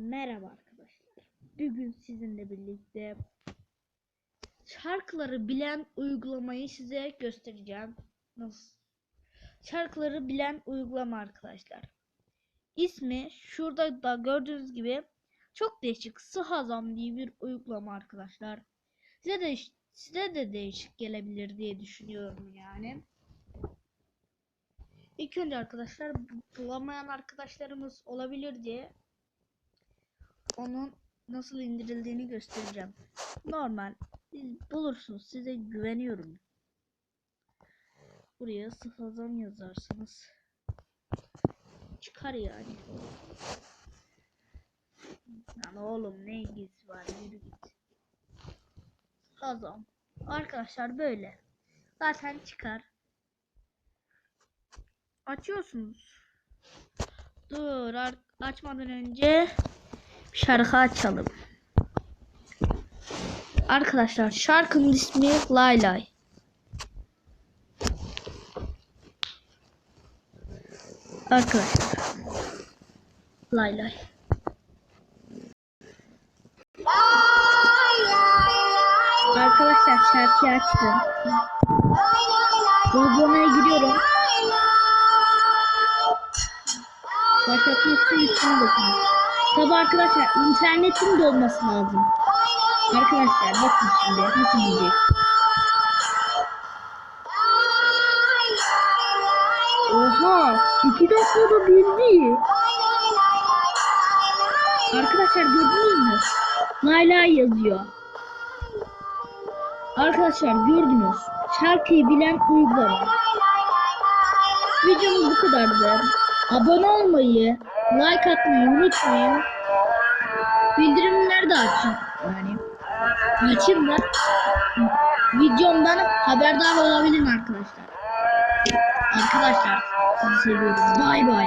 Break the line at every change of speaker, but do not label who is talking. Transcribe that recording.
Merhaba arkadaşlar. Bugün sizinle birlikte şarkıları bilen uygulamayı size göstereceğim. Nasıl? Şarkıları bilen uygulama arkadaşlar. İsmi şurada da gördüğünüz gibi çok değişik Sıhazam diye bir uygulama arkadaşlar. Size de size de değişik gelebilir diye düşünüyorum yani. İlk önce arkadaşlar bulamayan arkadaşlarımız olabilir diye onun nasıl indirildiğini göstereceğim. Normal bulursunuz size güveniyorum. Buraya sıfırdan yazarsınız. Çıkar yani. Lan oğlum ne ilgisi var yürü git. Sıfırdan. Arkadaşlar böyle. Zaten çıkar. Açıyorsunuz. Dur açmadan önce şarkı açalım. Arkadaşlar şarkının ismi Lay Lay. Arkadaşlar. Lay Lay. Arkadaşlar şarkıyı açtım. Uygulamaya giriyorum. Başlatmak için üstüne. Tabi arkadaşlar internetin de olması lazım. Arkadaşlar bakın şimdi nasıl diyecek. Oha! iki dakikada bildi. Arkadaşlar gördünüz mü? Layla yazıyor. Arkadaşlar gördünüz. Şarkıyı bilen uygulama. Videomuz bu kadardı. Abone olmayı, like atmayı unutmayın. Bildirimleri de açın. Yani açın da videomdan haberdar olabilin arkadaşlar. Arkadaşlar sizi seviyorum. Bay bay.